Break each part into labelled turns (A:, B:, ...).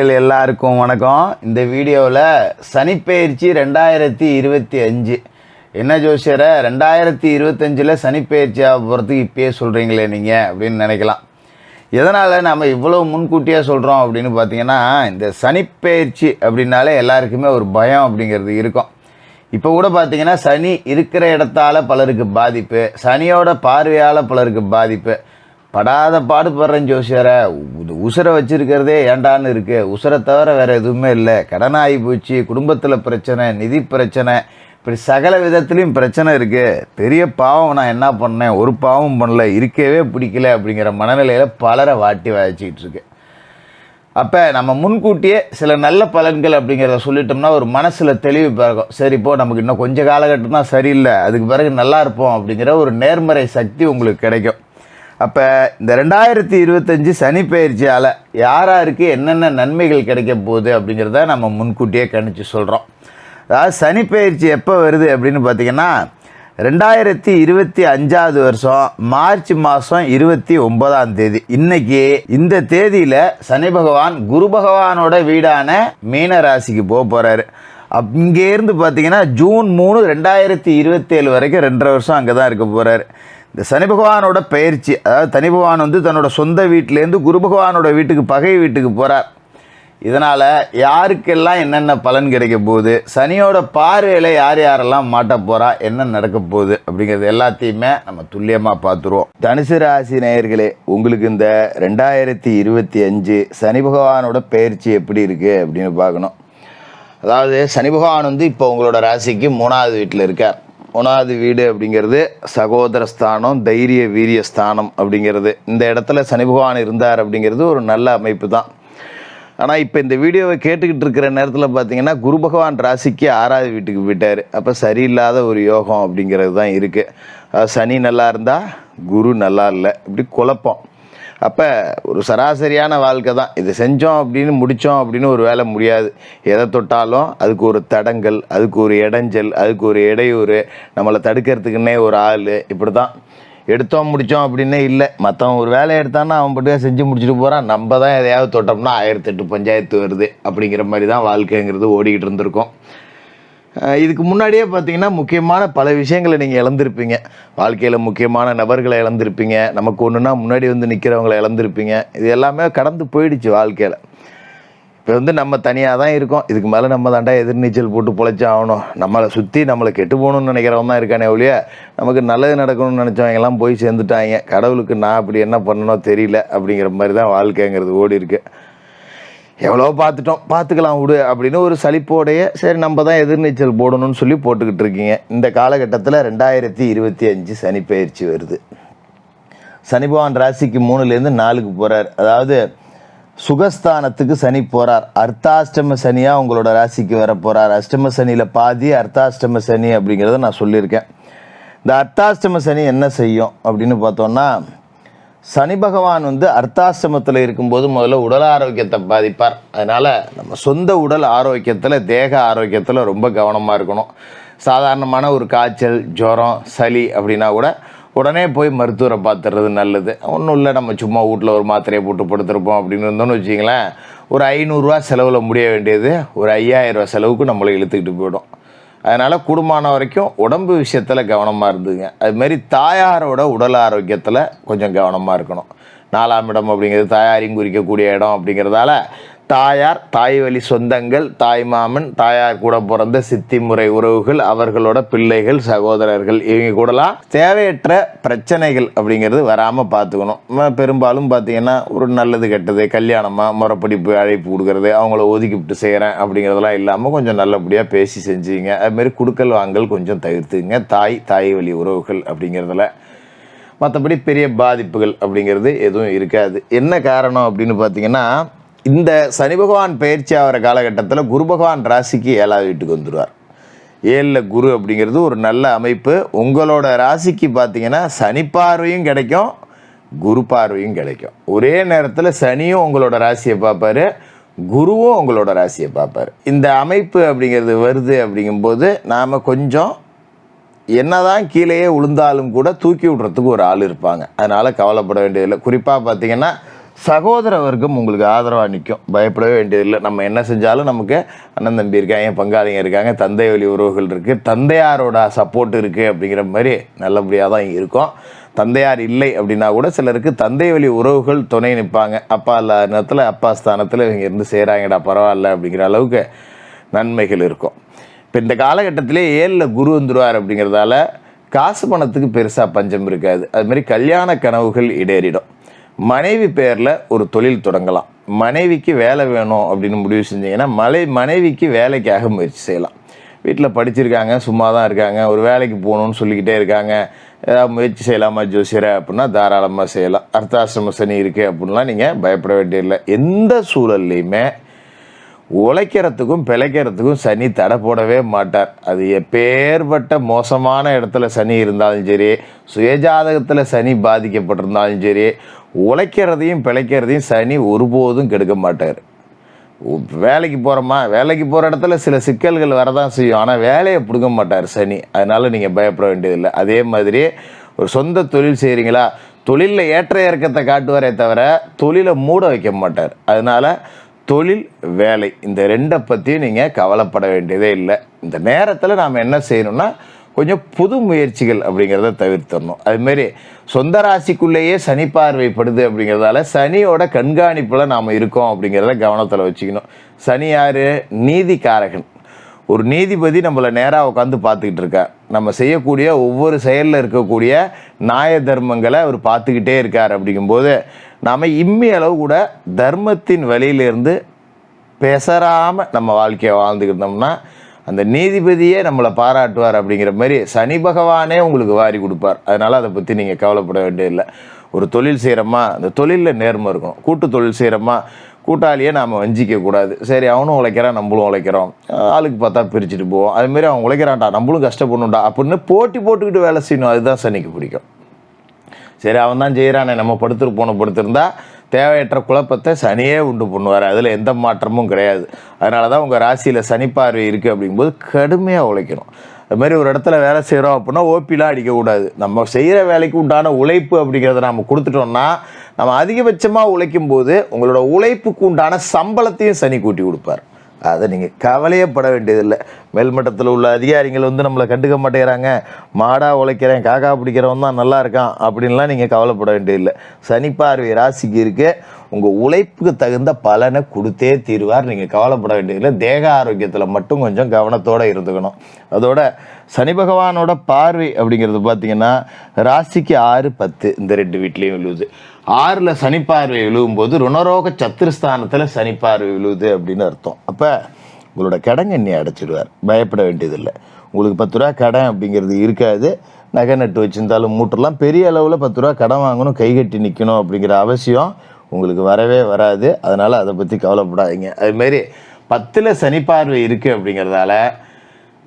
A: எல்லாருக்கும் வணக்கம். இந்த வீடியோவில் சனிப்பெயர்ச்சி ரெண்டாயிரத்தி இருபத்தி அஞ்சு. என்ன ஜோசியரை ரெண்டாயிரத்தி இருபத்தஞ்சில் சனிப்பெயர்ச்சியாக போகிறதுக்கு இப்பயே சொல்கிறீங்களே நீங்கள் அப்படின்னு நினைக்கலாம். எதனால் நம்ம இவ்வளோ முன்கூட்டியாக சொல்கிறோம் அப்படின்னு பார்த்தீங்கன்னா இந்த சனிப்பெயர்ச்சி அப்படின்னாலே எல்லாருக்குமே ஒரு பயம் அப்படிங்கிறது இருக்கும். இப்போ கூட பார்த்தீங்கன்னா சனி இருக்கிற இடத்தால் பலருக்கு பாதிப்பு சனியோட பார்வையால் பலருக்கு பாதிப்பு படாத பாடுபடுறேன் ஜோசியரை. உசுரை வச்சிருக்கிறதே ஏண்டான்னு இருக்கு. உசுரை தவிர வேறு எதுவுமே இல்லை. கடன் ஆகி போச்சு. குடும்பத்தில் பிரச்சனை நிதி பிரச்சனை. இப்படி சகல விதத்துலேயும் பிரச்சனை இருக்குது பெரிய பாவம் நான் என்ன பண்ணேன்? ஒரு பாவம் பண்ணல. இருக்கவே பிடிக்கல அப்படிங்கிற மனநிலையில் பலரை வாட்டி வாய்ச்சிக்கிட்டு இருக்கு. அப்போ நம்ம முன்கூட்டியே சில நல்ல பலன்கள் அப்படிங்கிறத சொல்லிட்டோம்னா ஒரு மனசில் தெளிவு பிறகும் சரி இப்போ நமக்கு இன்னும் கொஞ்சம் காலகட்டம் தான் சரியில்லை. அதுக்கு பிறகு நல்லா இருப்போம் அப்படிங்கிற ஒரு நேர்மறை சக்தி உங்களுக்கு கிடைக்கும். அப்போ இந்த ரெண்டாயிரத்தி இருபத்தஞ்சி சனி பயிற்சியால் யாராருக்கு என்னென்ன நன்மைகள் கிடைக்க போகுது அப்படிங்கிறத நம்ம முன்கூட்டியே கணிச்சு சொல்கிறோம் அதாவது சனி பயிற்சி எப்போ வருது அப்படின்னு பார்த்தீங்கன்னா ரெண்டாயிரத்தி இருபத்தி அஞ்சாவது வருஷம் மார்ச் மாதம் இருபத்தி ஒன்பதாம் தேதி. இன்னைக்கு இந்த தேதியில் சனி பகவான் குரு பகவானோட வீடான மீன ராசிக்கு போக போகிறாரு இங்கேருந்து பார்த்தீங்கன்னா ஜூன் மூணு ரெண்டாயிரத்தி இருபத்தேழு வரைக்கும் ரெண்டரை வருஷம் அங்கே தான் இருக்க போகிறாரு இந்த சனி பகவானோட பயிற்சி அதாவது தனி பகவான் வந்து தன்னோட சொந்த வீட்டிலேருந்து குரு பகவானோட வீட்டுக்கு பகை வீட்டுக்கு போகிறார் இதனால் யாருக்கெல்லாம் என்னென்ன பலன் கிடைக்க போகுது சனியோட பார்வையில் யார் யாரெல்லாம் மாட்ட போகிறா என்ன நடக்க போகுது அப்படிங்கிறது எல்லாத்தையுமே நம்ம துல்லியமாக பார்த்துருவோம். தனுசு ராசி நேயர்களே உங்களுக்கு இந்த ரெண்டாயிரத்தி இருபத்தி அஞ்சு சனி பகவானோட பயிற்சி எப்படி இருக்குது அப்படின்னு பார்க்கணும். அதாவது சனி பகவான் வந்து இப்போ உங்களோட ராசிக்கு மூணாவது வீட்டில் இருக்கார். ஒன்றாவது வீடு அப்படிங்கிறது சகோதர ஸ்தானம் தைரிய வீரிய ஸ்தானம் அப்படிங்கிறது. இந்த இடத்துல சனி பகவான் இருந்தார் அப்படிங்கிறது ஒரு நல்ல அமைப்பு தான். ஆனால் இப்போ இந்த வீடியோவை கேட்டுக்கிட்டு இருக்கிற நேரத்தில் பார்த்தீங்கன்னா குரு பகவான் ராசிக்கு ஆறாவது வீட்டுக்கு போயிட்டார். அப்போ சரியில்லாத ஒரு யோகம் அப்படிங்கிறது தான் இருக்குது சனி நல்லா இருந்தால் குரு நல்லா இல்லை. இப்படி குழப்பம். அப்போ ஒரு சராசரியான வாழ்க்கை தான். இது செஞ்சோம் அப்படின்னு முடித்தோம் அப்படின்னு ஒரு வேலை முடியாது. எதை தொட்டாலும் அதுக்கு ஒரு தடங்கல் அதுக்கு ஒரு இடைஞ்சல் அதுக்கு ஒரு இடையூறு நம்மளை தடுக்கிறதுக்குன்னே ஒரு ஆள். இப்படி தான் எடுத்தோம் முடித்தோம் அப்படின்னே இல்லை. மற்றவன் ஒரு வேலையை எடுத்தான்னா அவன் பாட்டுக்கா செஞ்சு முடிச்சுட்டு போகிறான் நம்ம தான் எதையாவது தொட்டோம்னா ஆயிரத்தெட்டு பஞ்சாயத்து வருது அப்படிங்கிற மாதிரி தான் வாழ்க்கைங்கிறது ஓடிக்கிட்டு இருந்திருக்கோம். இதுக்கு முன்னாடியே பார்த்தீங்கன்னா முக்கியமான பல விஷயங்களை நீங்கள் இழந்திருப்பீங்க. வாழ்க்கையில் முக்கியமான நபர்களை இழந்திருப்பீங்க. நமக்கு ஒன்றுனா முன்னாடி வந்து நிற்கிறவங்களை இழந்திருப்பீங்க. இது எல்லாமே கடந்து போயிடுச்சு வாழ்க்கையில். இப்போ வந்து நம்ம தனியாக தான் இருக்கோம். இதுக்கு மேலே நம்ம தாண்டா எதிர்நீச்சல் போட்டு பொழைச்சி ஆகணும். நம்மளை சுற்றி நம்மளை கெட்டு போகணும்னு நினைக்கிறவன் தான் இருக்கானே ஒழிய நமக்கு நல்லது நடக்கணும்னு நினச்சவங்க எல்லாம் போய் சேர்ந்துட்டாங்க. கடவுளுக்கு நான் அப்படி என்ன பண்ணணும் தெரியல அப்படிங்கிற மாதிரி தான் வாழ்க்கைங்கிறது ஓடி இருக்குது எவ்வளோ பார்த்துட்டோம். பார்த்துக்கலாம் விடு அப்படின்னு ஒரு சலிப்போடைய சரி நம்ம தான் எதிர்நீச்சல் போடணும்னு சொல்லி போட்டுக்கிட்டு இருக்கீங்க. இந்த காலகட்டத்தில் ரெண்டாயிரத்தி இருபத்தி அஞ்சு சனி பயிற்சி வருது. சனி பகவான் ராசிக்கு மூணுலேருந்து நாலுக்கு போகிறார் அதாவது சுகஸ்தானத்துக்கு சனி போகிறார் அர்த்தாஷ்டம சனியாக உங்களோட ராசிக்கு வர போகிறார் அஷ்டம சனியில் பாதி அர்த்தாஷ்டம சனி அப்படிங்கிறத நான் சொல்லியிருக்கேன். இந்த அர்த்தாஷ்டம சனி என்ன செய்யும் அப்படின்னு பார்த்தோன்னா சனி பகவான் வந்து அர்த்தாசிரமத்தில் இருக்கும்போது முதல்ல உடல் ஆரோக்கியத்தை பாதிப்பார். அதனால் நம்ம சொந்த உடல் ஆரோக்கியத்தில் தேக ஆரோக்கியத்தில் ரொம்ப கவனமாக இருக்கணும். சாதாரணமான ஒரு காய்ச்சல் ஜுரம் சளி அப்படின்னா கூட உடனே போய் மருத்துவரை பார்த்துறது நல்லது. ஒன்றும் இல்லை நம்ம சும்மா வீட்டில் ஒரு மாத்திரையை போட்டு படுத்துருப்போம் அப்படின்னு இருந்தோம்னு வச்சிங்களேன் ஒரு ஐநூறுரூவா செலவில் முடிய வேண்டியது ஒரு ஐயாயிரம் ரூபா செலவுக்கு நம்மளை இழுத்துக்கிட்டு போயிடும். அதனால் கூடுமான வரைக்கும் உடம்பு விஷயத்தில் கவனமாக இருந்துங்க. அதுமாரி தாயாரோட உடல் ஆரோக்கியத்தில் கொஞ்சம் கவனமாக இருக்கணும். நாலாம் இடம் அப்படிங்கிறது தாயாரையும் குறிக்கக்கூடிய இடம் அப்படிங்கிறதால தாயார் தாய் வழி சொந்தங்கள் தாய் மாமன் தாயார் கூட பிறந்த சித்தி முறை உறவுகள் அவர்களோட பிள்ளைகள் சகோதரர்கள் இவங்க கூடலாம் தேவையற்ற பிரச்சனைகள் அப்படிங்கிறது வராமல் பார்த்துக்கணும். பெரும்பாலும் பார்த்தீங்கன்னா ஒரு நல்லது கெட்டது கல்யாணமாக முறைப்படிப்பு அழைப்பு கொடுக்கறது அவங்கள ஒதுக்கிவிட்டு செய்கிறேன் அப்படிங்கிறதெல்லாம் இல்லாமல் கொஞ்சம் நல்லபடியாக பேசி செஞ்சுங்க. அதுமாரி குடுக்கல் வாங்கல் கொஞ்சம் தவிர்த்துங்க. தாய் தாய் வழி உறவுகள் அப்படிங்கிறதுல மற்றபடி பெரிய பாதிப்புகள் அப்படிங்கிறது எதுவும் இருக்காது. என்ன காரணம் அப்படின்னு பார்த்தீங்கன்னா இந்த சனி பகவான் பயிற்சி ஆகிற காலகட்டத்தில் குரு பகவான் ராசிக்கு ஏழாவது வீட்டுக்கு வந்துடுவார். ஏழில் குரு அப்படிங்கிறது ஒரு நல்ல அமைப்பு. உங்களோட ராசிக்கு பார்த்தீங்கன்னா சனி பார்வையும் கிடைக்கும் குரு பார்வையும் கிடைக்கும். ஒரே நேரத்தில் சனியும் உங்களோட ராசியை பார்ப்பாரு குருவும் உங்களோட ராசியை பார்ப்பார். இந்த அமைப்பு அப்படிங்கிறது வருது அப்படிங்கும்போது நாம் கொஞ்சம் என்னதான் கீழேயே விழுந்தாலும் கூட தூக்கி விடுறதுக்கு ஒரு ஆள் இருப்பாங்க. அதனால் கவலைப்பட வேண்டியதில்லை. குறிப்பாக பார்த்தீங்கன்னா சகோதர வர்க்கம் உங்களுக்கு ஆதரவாக நிற்கும் பயப்படவே வேண்டியதில்லை. நம்ம என்ன செஞ்சாலும் நமக்கு அண்ணன் தம்பி இருக்காங்க பங்காளிங்க இருக்காங்க தந்தை வழி உறவுகள் இருக்குது தந்தையாரோட சப்போர்ட் இருக்குது அப்படிங்கிற மாதிரி நல்லபடியாக தான் இருக்கும். தந்தையார் இல்லை அப்படின்னா கூட சிலருக்கு தந்தை வழி உறவுகள் துணை நிற்பாங்க. அப்பா இல்லாத நேரத்தில் அப்பா ஸ்தானத்தில் இவங்க இருந்து செய்கிறாங்கடா பரவாயில்ல அப்படிங்கிற அளவுக்கு நன்மைகள் இருக்கும். இப்போ இந்த காலகட்டத்திலே ஏழில் குரு வந்துடுவார் அப்படிங்கிறதால காசு பணத்துக்கு பெருசாக பஞ்சம் இருக்காது. அது மாதிரி கல்யாண கனவுகள் இடேறிடும் மனைவி பேரில் ஒரு தொழில் தொடங்கலாம். மனைவிக்கு வேலை வேணும் அப்படின்னு முடிவு செஞ்சீங்கன்னா மலை மனைவிக்கு வேலைக்காக முயற்சி செய்யலாம். வீட்டில் படிச்சிருக்காங்க சும்மா தான் இருக்காங்க ஒரு வேலைக்கு போகணும்னு சொல்லிக்கிட்டே இருக்காங்க. ஏதாவது முயற்சி செய்யலாமா ஜோசியரை அப்படின்னா தாராளமாக செய்யலாம். அர்த்தாசிரம சனி இருக்குது அப்படின்லாம் நீங்கள் பயப்பட வேண்டியதில்லை. எந்த சூழல்லையுமே உழைக்கிறதுக்கும் பிழைக்கிறதுக்கும் சனி தடை போடவே மாட்டார். அது எப்பேற்பட்ட மோசமான இடத்துல சனி இருந்தாலும் சரி சுயஜாதகத்தில் சனி பாதிக்கப்பட்டிருந்தாலும் சரி உழைக்கிறதையும் பிழைக்கிறதையும் சனி ஒருபோதும் கெடுக்க மாட்டார். வேலைக்கு போகிறோமா வேலைக்கு போகிற இடத்துல சில சிக்கல்கள் வரதான் செய்யும். ஆனால் வேலையை பிடுங்க மாட்டார் சனி. அதனால் நீங்கள் பயப்பட வேண்டியதில்லை. அதே மாதிரி ஒரு சொந்த தொழில் செய்கிறீங்களா தொழிலில் ஏற்ற இறக்கத்தை காட்டுவாரே தவிர தொழிலை மூட வைக்க மாட்டார். அதனால் தொழில் வேலை இந்த ரெண்டை பற்றியும் நீங்கள் கவலைப்பட வேண்டியதே இல்லை. இந்த நேரத்தில் நாம் என்ன செய்யணும்னா கொஞ்சம் புது முயற்சிகள் அப்படிங்கிறத தவிர்த்தரணும் அதுமாரி சொந்த ராசிக்குள்ளேயே சனி பார்வைப்படுது அப்படிங்கிறதால சனியோட கண்காணிப்பில் நாம் இருக்கோம் அப்படிங்கிறத கவனத்தில் வச்சுக்கணும். சனி யார்? நீதிக்காரகன். ஒரு நீதிபதி நம்மளை நேராக உட்காந்து பார்த்துக்கிட்டு இருக்கார். நம்ம செய்யக்கூடிய ஒவ்வொரு செயலில் இருக்கக்கூடிய நியாய தர்மங்களை அவர் பார்த்துக்கிட்டே இருக்கார் அப்படிங்கும்போது நாம் இம்மி அளவு கூட தர்மத்தின் வழியிலிருந்து பெசராமல் நம்ம வாழ்க்கையை வாழ்ந்துக்கிட்டோம்னா அந்த நீதிபதியே நம்மளை பாராட்டுவார் அப்படிங்கிற மாதிரி சனி பகவானே உங்களுக்கு வாரி கொடுப்பார். அதனால் அதை பற்றி நீங்கள் கவலைப்பட வேண்டியதில்லை. ஒரு தொழில் செய்கிறோமா அந்த தொழிலில் நேர்மை இருக்கணும் கூட்டு தொழில் செய்கிறோமா கூட்டாளியை நாம் வஞ்சிக்க கூடாது. சரி அவனும் உழைக்கிறான் நம்மளும் உழைக்கிறோம். ஆளுக்கு பார்த்தா பிரிச்சுட்டு போவோம். அதுமாரி அவன் உழைக்கிறான்டா நம்மளும் கஷ்டப்படணும்டா அப்படின்னு போட்டி போட்டுக்கிட்டு வேலை செய்யணும். அதுதான் சனிக்கு பிடிக்கும். சரி அவன் தான் செய்கிறானே நம்ம படுத்துட்டு போன படுத்திருந்தா தேவையற்ற குழப்பத்தை சனியே உண்டு பண்ணுவார். அதில் எந்த மாற்றமும் கிடையாது. அதனால தான் உங்கள் ராசியில் சனி பார்வை இருக்குது அப்படிங்கும்போது கடுமையாக உழைக்கணும். அது மாதிரி ஒரு இடத்துல வேலை செய்கிறோம் அப்படின்னா ஓபிலாம் அடிக்கக்கூடாது. நம்ம செய்கிற வேலைக்கு உண்டான உழைப்பு அப்படிங்கிறத நம்ம கொடுத்துட்டோம்னா நம்ம அதிகபட்சமாக உழைக்கும் போது உங்களோட உழைப்புக்கு உண்டான சம்பளத்தையும் சனி கூட்டி கொடுப்பார். அதை நீங்கள் கவலையே பட வேண்டியதில்லை. மேல்மட்டத்தில் உள்ள அதிகாரிகள் வந்து நம்மளை கண்டுக்க மாட்டேங்கிறாங்க. மாடாக உழைக்கிறேன் காக்கா பிடிக்கிறவன் தான் நல்லா இருக்கான் அப்படின்லாம் நீங்கள் கவலைப்பட வேண்டியதில்லை. சனி பார்வை ராசிக்கு இருக்கு. உங்கள் உழைப்புக்கு தகுந்த பலனை கொடுத்தே தீர்வார். நீங்கள் கவலைப்பட வேண்டியதில்லை. தேக ஆரோக்கியத்தில் மட்டும் கொஞ்சம் கவனத்தோடு இருந்துக்கணும். அதோட சனி பகவானோட பார்வை அப்படிங்கிறது பார்த்தீங்கன்னா ராசிக்கு ஆறு பத்து இந்த ரெண்டு வீட்லேயும் விழுவுது ஆறில் சனிப்பார்வை விழுவும்போது ருணரோக சத்துருஸ்தானத்தில் சனிப்பார்வை விழுவுது அப்படின்னு அர்த்தம். அப்போ உங்களோட கடன் எண்ணி அடைச்சிடுவார். பயப்பட வேண்டியதில்லை. உங்களுக்கு பத்து ரூபா கடன் அப்படிங்கிறது இருக்காது. நகை நட்டு வச்சிருந்தாலும் மூட்டெல்லாம் பெரிய அளவில் பத்து ரூபா கடன் வாங்கணும் கை கட்டி நிற்கணும் அப்படிங்கிற அவசியம் உங்களுக்கு வரவே வராது. அதனால் அதை பற்றி கவலைப்படாதீங்க. அதுமாரி பத்தில் சனி பார்வை இருக்குது அப்படிங்கிறதால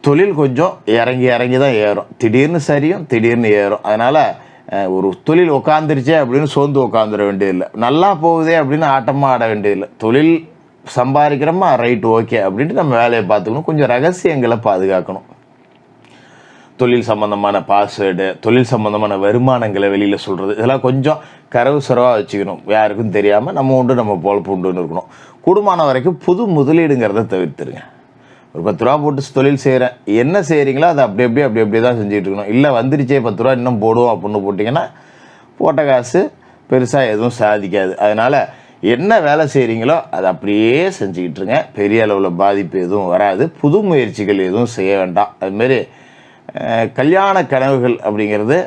A: தொழில் கொஞ்சம் இறங்கி இறங்கி தான் ஏறும். திடீர்னு சரியும் திடீர்னு ஏறும். அதனால் ஒரு தொழில் உக்காந்துருச்சே அப்படின்னு சோர்ந்து உட்காந்துட வேண்டியதில்லை. நல்லா போகுதே அப்படின்னு ஆட்டமாக ஆட வேண்டியதில்லை. தொழில் சம்பாதிக்கிறோமா? ரைட் ஓகே அப்படின்ட்டு நம்ம வேலையை பார்த்துக்கணும். கொஞ்சம் ரகசியங்களை பாதுகாக்கணும். தொழில் சம்பந்தமான பாஸ்வேர்டு தொழில் சம்பந்தமான வருமானங்களை வெளியில் சொல்கிறது இதெல்லாம் கொஞ்சம் கரவு சரவாக வச்சுக்கணும். யாருக்கும் தெரியாமல் நம்ம உண்டு நம்ம பொழப்பு உண்டுன்னு இருக்கணும். கூடுமான வரைக்கும் புது முதலீடுங்கிறத தவிர்த்துருங்க. ஒரு பத்து ரூபா போட்டு தொழில் செய்கிறேன் என்ன செய்கிறீங்களோ அதை அப்படி அப்படியே அப்படி அப்படியே தான் செஞ்சுட்டு இருக்கணும். இல்லை வந்துருச்சே பத்து ரூபா இன்னும் போடுவோம் அப்படின்னு போட்டிங்கன்னா போட்ட காசு பெருசாக எதுவும் சாதிக்காது. அதனால் என்ன வேலை செய்கிறீங்களோ அதை அப்படியே செஞ்சுக்கிட்டுருங்க பெரிய அளவில் பாதிப்பு எதுவும் வராது. புது முயற்சிகள் எதுவும் செய்ய வேண்டாம். அதுமாரி கல்யாண கனவுகள் அப்படிங்கிறது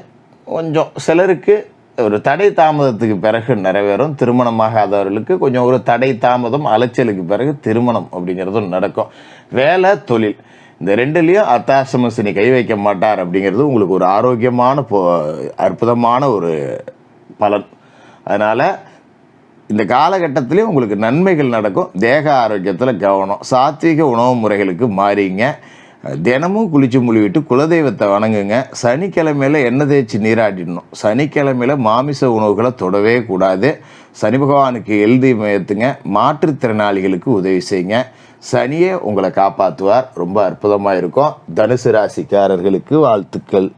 A: கொஞ்சம் சிலருக்கு ஒரு தடை தாமதத்துக்கு பிறகு நிறைவேறும். திருமணமாகாதவர்களுக்கு கொஞ்சம் ஒரு தடை தாமதம் அலைச்சலுக்கு பிறகு திருமணம் அப்படிங்கிறதும் நடக்கும். வேலை தொழில். இந்த ரெண்டுலேயும் அத்தாசமசினி கை வைக்க மாட்டார் அப்படிங்கிறது உங்களுக்கு ஒரு ஆரோக்கியமான போ அற்புதமான ஒரு பலன். அதனால் இந்த காலகட்டத்திலே உங்களுக்கு நன்மைகள் நடக்கும். தேக ஆரோக்கியத்தில் கவனம். சாத்விக உணவு முறைகளுக்கு மாறிங்க. தினமும் குளிச்சு முழுவிட்டு குலதெய்வத்தை வணங்குங்க. சனிக்கிழமையில எண்ணெய் தேய்ச்சி நீராடிடணும். சனிக்கிழமையில் மாமிச உணவுகளை தொடவே கூடாது. சனி பகவானுக்கு எழுதி ஏற்றுங்க மாற்றுத்திறனாளிகளுக்கு உதவி செய்யுங்க. சனியே உங்களை காப்பாற்றுவார் ரொம்ப அற்புதமாக இருக்கும். தனுசு ராசிக்காரர்களுக்கு வாழ்த்துக்கள்.